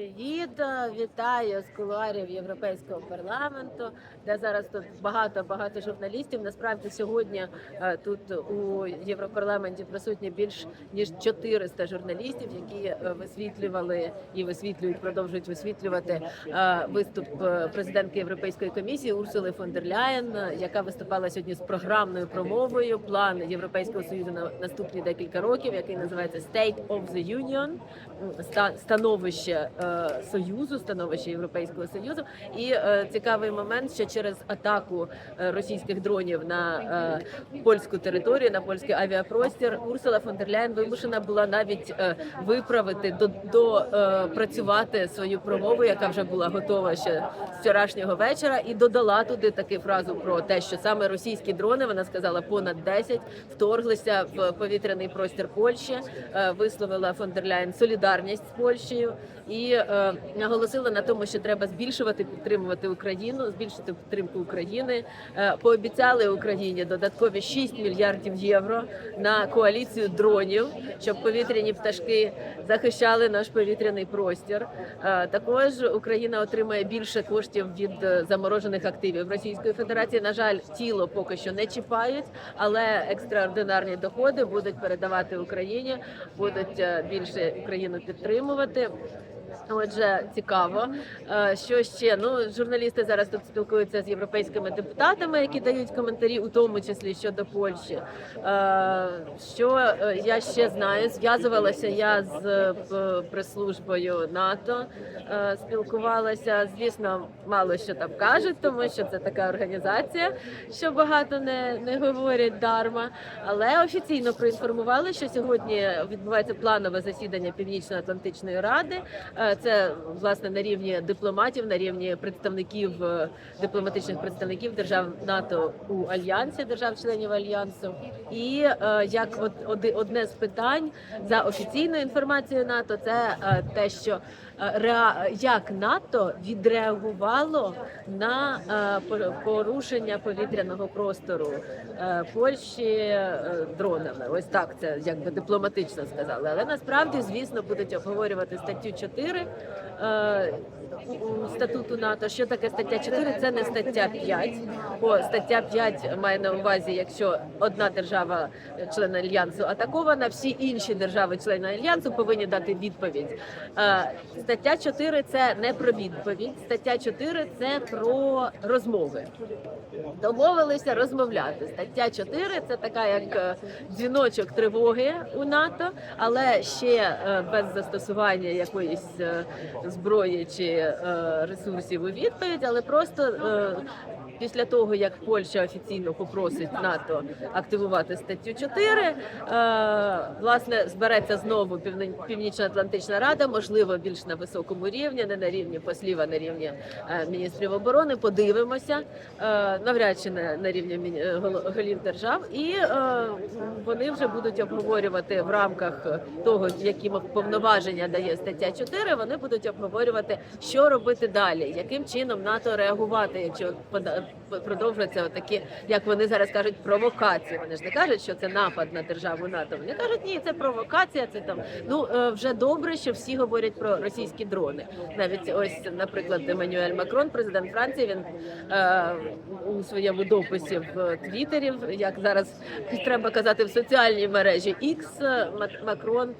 Привіт, вітаю з кулуарів Європейського парламенту, де зараз тут багато багато журналістів. Насправді сьогодні е, тут у Європарламенті присутні більш ніж 400 журналістів, які е, висвітлювали і висвітлюють, продовжують висвітлювати е, виступ президентки Європейської комісії Урсули фон дер Ляєн, яка виступала сьогодні з програмною промовою. План Європейського союзу на наступні декілька років, який називається State of the Union, ста- становище союзу, становище Європейського союзу. І е, цікавий момент, що через атаку е, російських дронів на е, польську територію, на польський авіапростір, Урсула фон дер Ляєн вимушена була навіть виправити до, до е, працювати свою промову, яка вже була готова ще з вчорашнього вечора, і додала туди таку фразу про те, що саме російські дрони, вона сказала, понад 10, вторглися в повітряний простір Польщі, висловила фон дер Ляєн солідарність з Польщею і е, наголосила на тому, що треба збільшувати підтримувати Україну, збільшити підтримку України. Е, пообіцяли Україні додаткові 6 мільярдів євро на коаліцію дронів, щоб повітряні пташки захищали наш повітряний простір. Е, також Україна отримає більше коштів від е, заморожених активів Російської Федерації. На жаль, тіло поки що не чіпають, але екстраординарні доходи будуть передавати Україні, будуть е, більше Україну підтримувати. Отже, цікаво, Е, що ще ну журналісти зараз тут спілкуються з європейськими депутатами, які дають коментарі, у тому числі щодо Польщі. Е, Що е, я ще знаю, зв'язувалася я з прес-службою НАТО, спілкувалася. Звісно, мало що там кажуть, тому що це така організація, що багато не, не говорять дарма. Але офіційно проінформували, що сьогодні відбувається планове засідання Північно-Атлантичної ради. Е, Це власне на рівні дипломатів, на рівні представників е, дипломатичних представників держав НАТО у альянсі, держав-членів альянсу. І е, як одне з питань за офіційною інформацією НАТО, це те, що як НАТО відреагувало на порушення повітряного простору Польщі дронами. Ось так це якби дипломатично сказали. Але насправді, звісно, будуть обговорювати статтю 4 е, у- у статуту НАТО. Що таке стаття 4? Це не стаття 5, бо стаття 5 має на увазі, якщо одна держава е, член альянсу атакована, всі інші держави члени альянсу повинні дати відповідь. Е, Стаття 4 – це не про відповідь. Стаття 4 – це про розмови. Домовилися розмовляти. Стаття 4 – це така як е, дзвіночок тривоги у НАТО, але ще е, без застосування якоїсь е, зброї чи е, ресурсів у відповідь, але просто е, після того як Польща офіційно попросить НАТО активувати статтю 4, е, власне збереться знову Північно-Атлантична рада, можливо, більш на високому рівні, не на рівні послів, а на рівні міністрів оборони. Подивимося навряд чи на, рівні голів держав, і вони вже будуть обговорювати в рамках того, які повноваження дає стаття 4, Вони будуть обговорювати, що робити далі, яким чином НАТО реагувати, якщо продовжуються такі, як вони зараз кажуть, провокації. Вони ж не кажуть, що це напад на державу НАТО. Вони кажуть, ні, це провокація. Це там ну е, вже добре, що всі говорять про російські дрони. Навіть ось, наприклад, Еммануель Макрон, президент Франції, він е, у своєму дописі в Твіттері, як зараз треба казати, в соціальній мережі X, Макрон.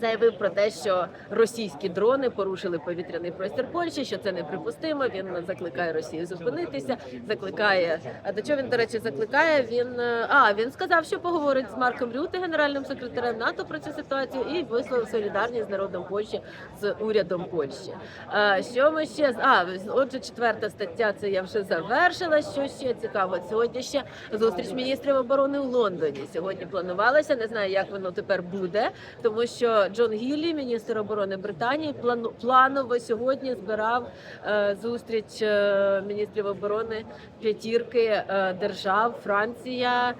Заявив про те, що російські дрони порушили повітряний простір Польщі, що це неприпустимо. Він закликає Росію зупинитися. Закликає. А до чого він до речі закликає? Він е, а він сказав, що поговорить з Марком Рюте, генеральним секретарем НАТО, про цю ситуацію, і висловив солідарність з народом Польщі з урядом Польщі. А, що ми ще з- а отже, четверта стаття. Це я вже завершила. Що ще цікаво? Сьогодні ще зустріч міністрів оборони у Лондоні. Сьогодні планувалася. Не знаю, як воно тепер буде, тому що Джон Гіллі, міністр оборони Британії, плану планово сьогодні збирав е, зустріч е, міністрів оборони п'ятірки е, держав Франція.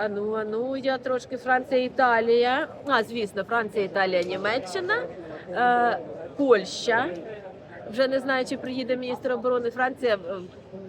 Ану, ану, я трошки Франція, Італія. А звісно, Франція, Італія, Німеччина, Польща. Вже не знаю, чи приїде міністр оборони Франція. е,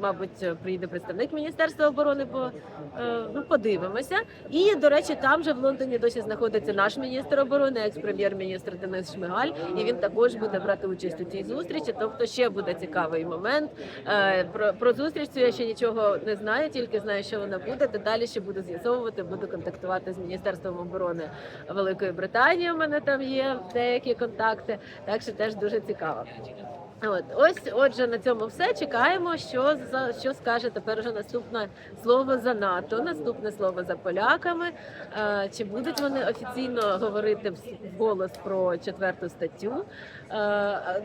Мабуть, приїде представник міністерства оборони, бо е, ну подивимося. І до речі, там же в Лондоні досі знаходиться наш міністр оборони, екс-прем'єр-міністр Денис Шмигаль, і він також буде брати участь у цій зустрічі. Тобто ще буде цікавий момент. Е, Про, про зустріч цю я ще нічого не знаю, тільки знаю, що вона буде. Деталі ще буду з'ясовувати, буду контактувати з міністерством оборони Великої Британії. У мене там є деякі контакти, так що теж дуже цікаво. От ось, отже, на цьому все. Чекаємо, що за що скаже тепер вже наступне слово за НАТО, наступне слово за поляками. Е, чи будуть вони офіційно говорити вголос про четверту статтю? Е,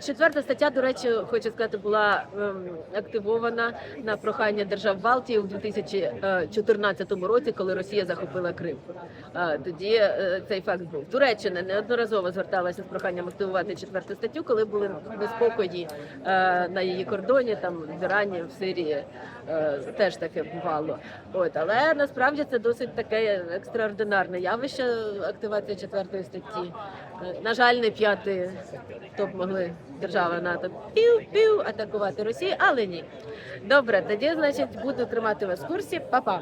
четверта стаття, до речі, хочу сказати, була ем, активована на прохання держав Балтії у 2014 році, коли Росія захопила Крим. Е, Тоді е, цей факт був. Туреччина неодноразово зверталася з проханням активувати четверту статтю, коли були неспокої е, на її кордоні, там в Ірані, в Сирії е, теж таке бувало. От але насправді це досить таке екстраординарне явище активація четвертої статті. Е, На жаль, не п'яти топ могли держави НАТО пів-пів атакувати Росію, але ні. Добре, тоді значить буду тримати вас в курсі. Па-па!